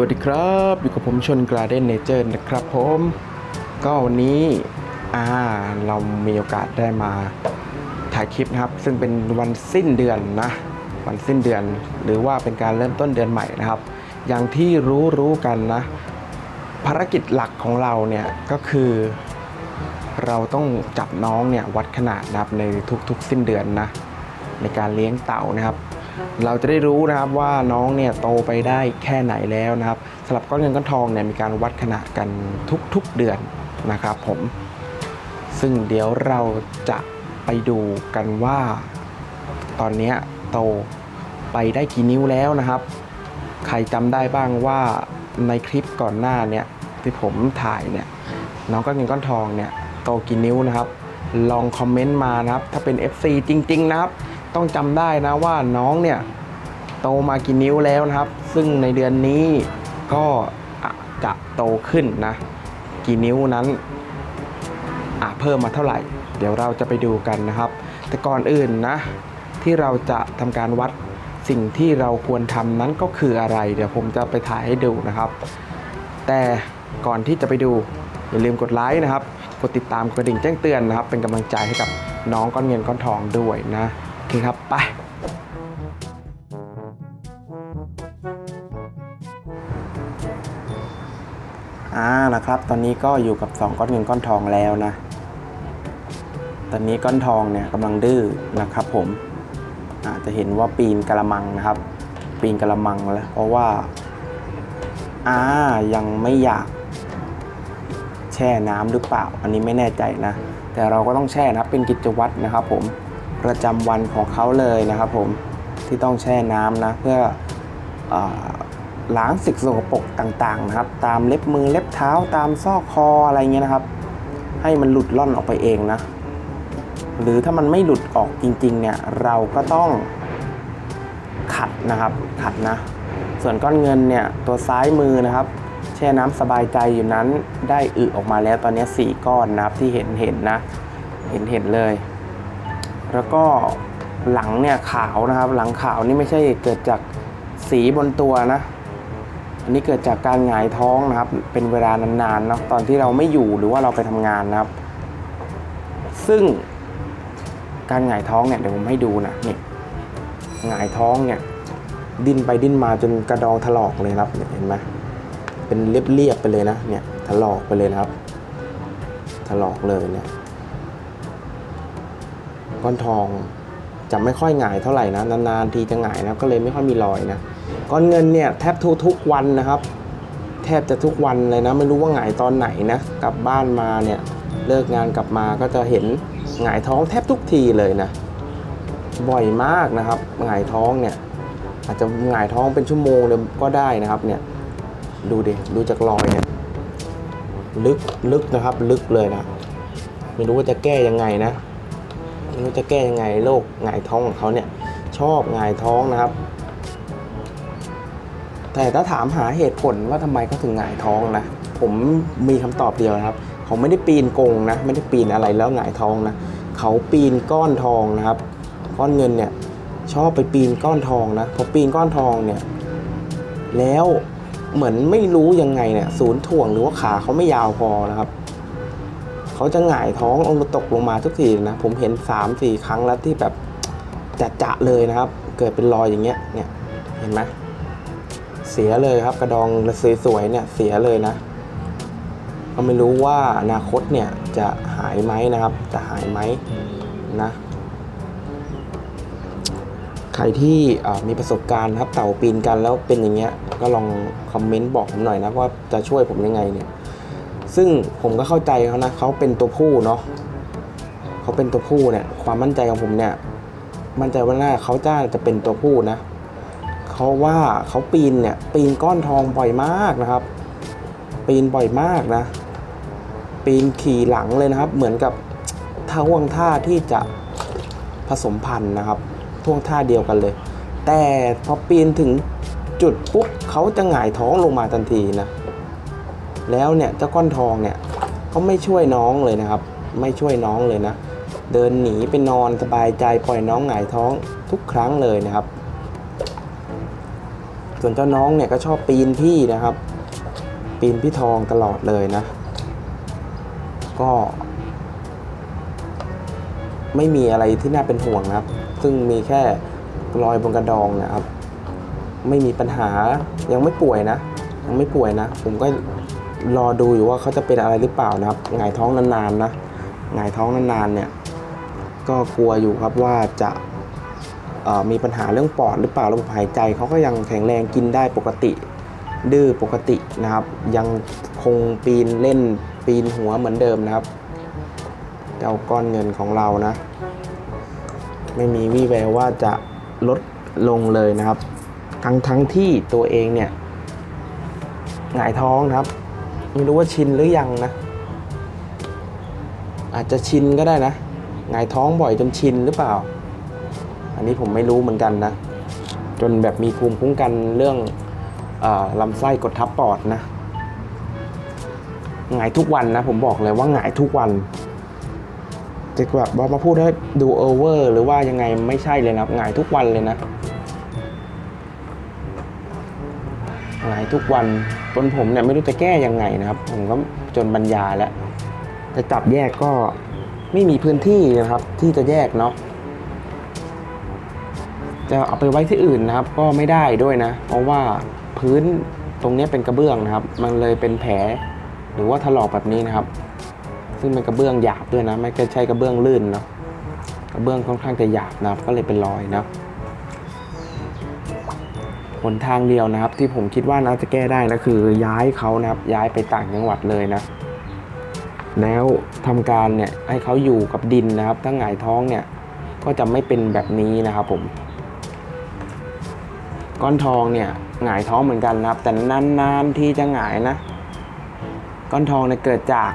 วัสดีครับอยู่กับผมชนกราเดนเนเจอร์นะครับผมก็วันนี้อ่าเรามีโอกาสได้มาถ่ายคลิปนะครับ ซึ่งเป็นวันสิ้นเดือนนะวันสิ้นเดือน หรือว่าเป็นการเริ่มต้นเดือนใหม่นะครับ อย่างที่รู้รู้กันนะ ภารกิจหลักของเราเนี่ยก็คือ เราต้องจับน้องเนี่ยวัดขนาดนะครับในทุกๆ สิ้นเดือนนะในการเลี้ยงเต่านะครับ เราจะได้รู้นะครับว่าน้องเนี่ยโตไปได้แค่ไหนแล้วนะครับสำหรับก้อนเงินก้อนทองเนี่ยมีการวัดขนาดกันทุกๆเดือนนะครับผมซึ่งเดี๋ยวเราจะไปดูกันว่า ตอนนี้โตไปได้กี่นิ้วแล้วนะครับ ใครจำได้บ้างว่าในคลิปก่อนหน้าเนี่ยที่ผมถ่ายเนี่ยน้องก้อนเงินก้อนทองเนี่ยโตกี่นิ้วนะครับ ลองคอมเมนต์มานะครับ ถ้าเป็น FC จริง ๆ นะครับ ต้องจำได้นะว่าน้องเนี่ยโตมากี่นิ้วแล้วนะครับ ซึ่งในเดือนนี้ก็จะโตขึ้นนะ กี่นิ้วนั้นอะเพิ่มมาเท่าไหร่ เดี๋ยวเราจะไปดูกันนะครับ แต่ก่อนอื่นนะ ที่เราจะทำการวัดสิ่งที่เราควรทำนั้นก็คืออะไร เดี๋ยวผมจะไปถ่ายให้ดูนะครับ แต่ก่อนที่จะไปดูอย่าลืมกดไลค์นะครับ กดติดตามกระดิ่งแจ้งเตือนนะครับ เป็นกำลังใจให้กับน้องก้อนเงินก้อนทองด้วยนะ อเคครับ ไป อ่านะครับ ตอนนี้ก็อยู่กับ 2 ก้อนเงินก้อนทองแล้วนะ ตอนนี้ก้อนทองเนี่ยกำลังดื้อนะครับผมอาจจะเห็นว่าปีนกระมังนะครับ ปีนกระมังแล้วเพราะว่า อ่า ยังไม่อยาก แช่น้ำหรือเปล่า อันนี้ไม่แน่ใจนะ แต่เราก็ต้องแช่นะเป็นกิจวัตรนะครับผม ประจำวันของเขาเลยนะครับผมที่ต้องแช่น้ำนะเพื่ออล้างสิ่งสกปรกต่างๆนะครับ ตามเล็บมือเล็บเท้าตามซอกคออะไรเงี้ยนะครับ ให้มันหลุดล่อนออกไปเองนะ หรือถ้ามันไม่หลุดออกจริงๆเนี่ยเราก็ต้องขัดนะครับขัดนะ ส่วนก้อนเงินเนี่ยตัวซ้ายมือนะครับแช่น้ำสบายใจอยู่นั้นได้อึออกมาแล้วตอนนี้ 4 ก้อนนะครับที่เห็นเห็นนะ เห็นเห็นเลย แล้วก็หลังเนี่ยขาวนะครับ หลังขาวนี่ไม่ใช่เกิดจากสีบนตัวนะ อันนี้เกิดจากการหงายท้องนะครับ เป็นเวลานานๆนะตอนที่เราไม่อยู่หรือว่าเราไปทำงานนะครับ ซึ่งการหงายท้องเนี่ยเดี๋ยวผมให้ดูนะนี่หงายท้องเนี่ยดิ้นไปดิ้นมาจนกระดองถลอกเลยครับเนี่ยเห็นไหมเป็นเรียบๆไปเลยนะเนี่ยถลอกไปเลยนะครับ ถลอกเลยเนี่ย ก้อนทองจะไม่ค่อยหงายเท่าไหร่นะนานๆทีจะหงายนะก็เลยไม่ค่อยมีรอยนะก้อนเงินเนี่ยแทบทุกทุกวันนะครับ แทบจะทุกวันเลยนะ ไม่รู้ว่าหงายตอนไหนนะกลับบ้านมาเนี่ยเลิกงานกลับมาก็จะเห็นหงายท้องแทบทุกทีเลยนะ บ่อยมากนะครับหงายท้องเนี่ย อาจจะหงายท้องเป็นชั่วโมงเลยก็ได้นะครับเนี่ยดูดิดูจากรอยเนี่ยลึกลึกนะครับลึกเลยนะ ไม่รู้ว่าจะแก้ยังไงนะ ไม่รู้จะแก้ยังไงโรคหงายท้องของเขาเนี่ย ชอบหงายท้องนะครับ แต่ถ้าถามหาเหตุผลว่าทำไมเขาถึงหงายท้องนะ ผมมีคำตอบเดียวนะครับเขาไม่ได้ปีนกงนะ ไม่ได้ปีนอะไรแล้วหงายท้องนะเขาปีนก้อนทองนะครับ ก้อนเงินเนี่ยชอบไปปีนก้อนทองนะพอปีนก้อนทองเนี่ย แล้วเหมือนไม่รู้ยังไงเนี่ย ศูนย์ถ่วงหรือว่าขาเขาไม่ยาวพอนะครับ เขาจะหงายท้องลงตกลงมาทุกทีนะ ผมเห็น3ามสี่ครั้งแล้วที่แบบจะจะเลยนะครับ เกิดเป็นรอยอย่างเงี้ยเนี่ยเห็นไหมเสียเลยครับ กระดองสวยๆเนี่ยเสียเลยนะก็ไม่รู้ว่าอนาคตเนี่ยจะหายไหมนะครับ จะหายไหมนะใครที่มีประสบการณ์ครับเต่าปีนกันแล้วเป็นอย่างเงี้ยก็ลองคอมเมนต์บอกผมหน่อยนะว่าจะช่วยผมยังไงเนี่ย ซึ่งผมก็เข้าใจเขานะเขาเป็นตัวผู้เนาะเขาเป็นตัวผู้เนี่ย ความมั่นใจของผมเนี่ย มั่นใจว่าน่าเขาจะจะเป็นตัวผู้นะเขาว่าเขาปีนเนี่ย ปีนก้อนทองบ่อยมากนะครับ ปีนบ่อยมากนะ ปีนขี่หลังเลยนะครับ เหมือนกับท่า่วงท่าที่จะผสมพันธุ์นะครับท่วงท่าเดียวกันเลย แต่พอปีนถึงจุดปุ๊บเขาจะหงายท้องลงมาทันทีนะ แล้วเนี่ยเจ้าก้อนทองเนี่ยเขาไม่ช่วยน้องเลยนะครับ ไม่ช่วยน้องเลยนะ เดินหนีไปนอนสบายใจปล่อยน้องหงายท้องทุกครั้งเลยนะครับ ส่วนเจ้าน้องเนี่ยก็ชอบปีนพี่นะครับ ปีนพี่ทองตลอดเลยนะ ก็ ไม่มีอะไรที่น่าเป็นห่วงนะครับ ซึ่งมีแค่รอยบนกระดองนะครับ ไม่มีปัญหายังไม่ป่วยนะยังไม่ป่วยนะ ผมก็ รอดูอยู่ว่าเขาจะเป็นอะไรหรือเปล่านะครับหงายท้องนานๆนะหงายท้องนานๆเนี่ยก็กลัวอยู่ครับว่าจะมีปัญหาเรื่องปอดหรือเปล่าระบบหายใจเขาก็ยังแข็งแรงกินได้ปกติ ดื้อปกตินะครับ ยังคงปีนเล่นปีนหัวเหมือนเดิมนะครับเจ้าก้อนเงินของเรานะ ไม่มีวี่แววว่าจะลดลงเลยนะครับ ทั้งทั้งที่ตัวเองเนี่ยหงายท้องนะครับ ไม่รู้ว่าชินหรือยังนะ อาจจะชินก็ได้นะหงายท้องบ่อยจนชินหรือเปล่า อันนี้ผมไม่รู้เหมือนกันนะ จนแบบมีภูมิคุ้มกันเรื่องอลำไส้กดทับปอดนะหงายทุกวันนะ ผมบอกเลยว่าหงายทุกวันจะแบบว่ามาพูดให้ดูโอเวอร์ หรือว่ายังไงไม่ใช่เลยนะหงายทุกวันเลยนะหงายทุกวัน จนผมเนี่ยไม่รู้จะแก้ยังไงนะครับ ผมก็จนบรรยาแล้วจะจับแยกก็ไม่มีพื้นที่นะครับ ที่จะแยกเนาะจะเอาไปไว้ที่อื่นนะครับ ก็ไม่ได้ด้วยนะ เพราะว่าพื้นตรงนี้เป็นกระเบื้องนะครับ มันเลยเป็นแผลหรือว่าถลอกแบบนี้นะครับ ซึ่งเป็นกระเบื้องหยาบด้วยนะ ไม่ใช่กระเบื้องลื่นเนาะกระเบื้องค่อนข้างจะหยาบนะครับ ก็เลยเป็นรอยนะ หนทางเดียวนะครับ ที่ผมคิดว่าน่าจะแก้ได้นะคือย้ายเขานะครับย้ายไปต่างจังหวัดเลยนะ แล้วทำการเนี่ยให้เขาอยู่กับดินนะครับถ้าหงายท้องเนี่ยก็จะไม่เป็นแบบนี้นะครับผมก้อนทองเนี่ยหงายท้องเหมือนกันนะครับ แต่นานๆที่จะหงายนะ ก้อนทองเนี่ยเกิดจาก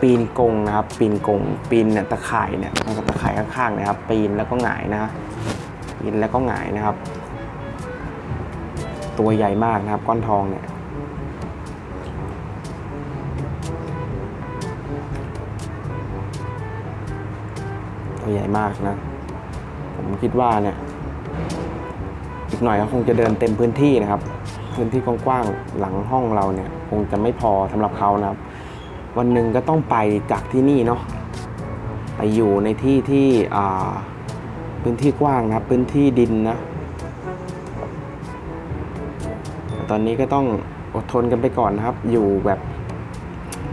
ปีนกงนะครับ ปีนกงปีนเนี่ยตะข่ายเนี่ยตะข่ายข้างๆนะครับ ปีนแล้วก็หงายนะปีนแล้วก็หงายนะครับ ตัวใหญ่มากนะครับ ก้อนทองเนี่ยตัวใหญ่มากนะ ผมคิดว่าเนี่ย อีกหน่อยก็คงจะเดินเต็มพื้นที่นะครับ พื้นที่กว้างๆหลังห้องเราเนี่ย คงจะไม่พอสำหรับเขานะครับ วันหนึ่งก็ต้องไปจากที่นี่เนาะไปอยู่ในที่ที่พื้นที่กว้างนะครับ พื้นที่ดินนะ ตอนนี้ก็ต้องอดทนกันไปก่อนนะครับ อยู่แบบ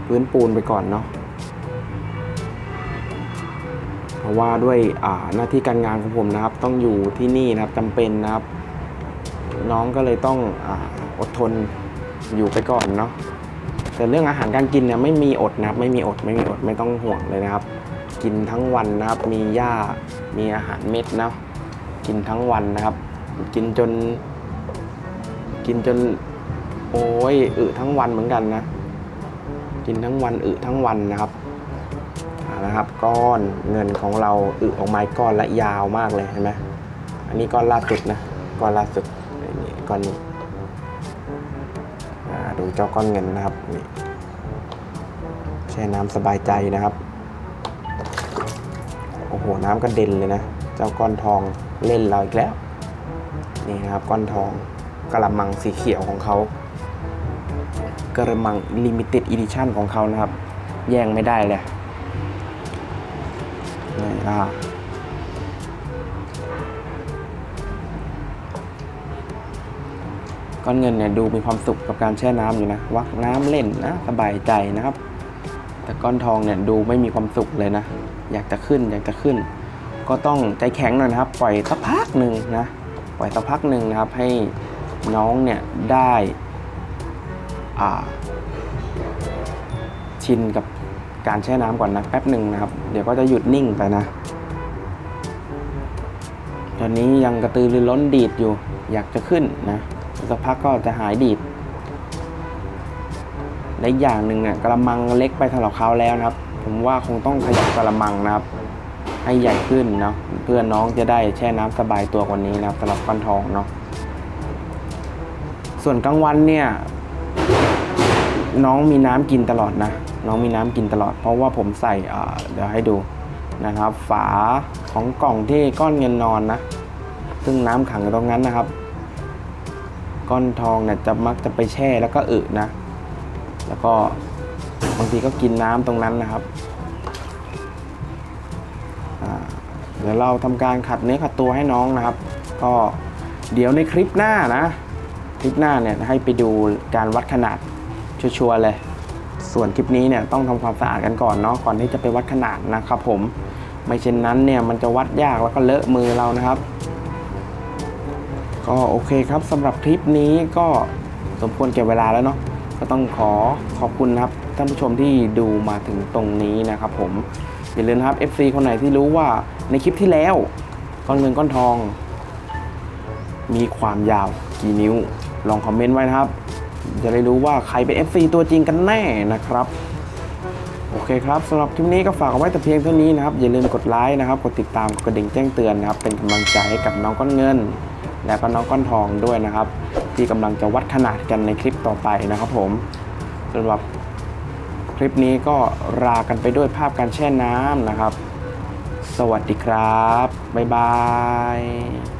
พื้นปูนไปก่อนเนาะเพราะว่าด้วยหน้าที่การงานของผมนะครับ ต้องอยู่ที่นี่นะครับจำเป็นนะครับ น้องก็เลยต้องออดทนอยู่ไปก่อนเนาะแต่เรื่องอาหารการกินเนี่ยไม่มีอดนะครับ ไม่มีอดไม่มีอดไม่ต้องห่วงเลยนะครับ กินทั้งวันนะครับ มีหญ้ามีอาหารเม็ดเนาะกินทั้งวันนะครับ กินจน กินจนโอ้ยอึทั้งวันเหมือนกันนะ กินทั้งวันอึทั้งวันนะครับนะครับ ก้อนเงินของเราอึออกมาก้อนละยาวมากเลยเห็นไหมอันนี้ก้อนล่าสุดนะก้อนล่าสุดนี่ก้อนนี้ดูเจ้าก้อนเงินนะครับนี่แช่น้ำสบายใจนะครับโอ้โหน้ำกระเด็นเลยนะ เจ้าก้อนทองเล่นเราอีกแล้ว นี่นะครับก้อนทอง กระมังสีเขียวของเขากระมัง limited edition ของเขานะครับ แย่งไม่ได้เลยนี่อะก้อนเงินเนี่ยดูมีความสุขกับการแช่น้ำอยู่นะ วักน้ำเล่นนะ สบายใจนะครับ แต่ก้อนทองเนี่ยดูไม่มีความสุขเลยนะ อยากจะขึ้นอยากจะขึ้น ก็ต้องใจแข็งหน่อยนะครับ ปล่อยสักพักหนึ่งนะ ปล่อยสักพักหนึ่งนะครับให้ น้องเนี่ยได้ชินกับการแช่น้ำก่อนนะแป๊บหนึ่งนะครับ เดี๋ยวก็จะหยุดนิ่งไปนะ ตอนนี้ยังกระตือรือร้นดีดอยู่ อยากจะขึ้นนะสักพักก็จะหายดีดและอย่างหนึ่งเนี่ยกระมังเล็กไปสำหรับเขาแล้วนะครับ ผมว่าคงต้องขยับกระมังนะครับ ให้ใหญ่ขึ้นเนาะเพื่อน้องจะได้แช่น้ำสบายตัวกว่านี้นะครับสำหรับก้นทองเนาะ ส่วนกลางวันเนี่ยน้องมีน้ำกินตลอดนะ น้องมีน้ำกินตลอด เพราะว่าผมใส่เดี๋ยวให้ดูนะครับ ฝาของกล่องที่ก้อนเงินนอนนะ ซึ่งน้ำขังอยู่ตรงนั้นนะครับ ก้อนทองเนี่ยจะมักจะไปแช่แล้วก็อึนะ แล้วก็บางทีก็กินน้ำตรงนั้นนะครับเดี๋ยวเราทำการขัดเนื้อขัดตัวให้น้องนะครับ ก็เดี๋ยวในคลิปหน้านะ คลิปหน้าเนี่ยให้ไปดูการวัดขนาดชัวร์ๆเลย ส่วนคลิปนี้เนี่ยต้องทำความสะอาดกันก่อนเนาะก่อนที่จะไปวัดขนาดนะครับผมไม่เช่นนั้นเนี่ยมันจะวัดยากแล้วก็เลอะมือเรานะครับ ก็โอเคครับสำหรับคลิปนี้ก็สมควรแก่เวลาแล้วเนาะก็ต้องขอขอบคุณครับท่านผู้ชมที่ดูมาถึงตรงนี้นะครับผมอย่าลืมครับ FC คนไหนที่รู้ว่าในคลิปที่แล้วก้อนเงินก้อนทอง มีความยาวกี่นิ้ว ลองคอมเมนต์ไว้นะครับ จะได้รู้ว่าใครเป็น FC ตัวจริงกันแน่นะครับ โอเคครับสำหรับคลิปนี้ก็ฝากเอาไว้แต่เพียงเท่านี้นะครับ อย่าลืมกดไลค์นะครับ กดติดตามกดกระดิ่งแจ้งเตือนนะครับ เป็นกำลังใจให้กับน้องก้อนเงิน และก็น้องก้อนทองด้วยนะครับ ที่กำลังจะวัดขนาดกันในคลิปต่อไปนะครับผมสำหรับคลิปนี้ก็ลากันไปด้วยภาพการแช่น้ำนะครับ สวัสดีครับ บ๊ายบาย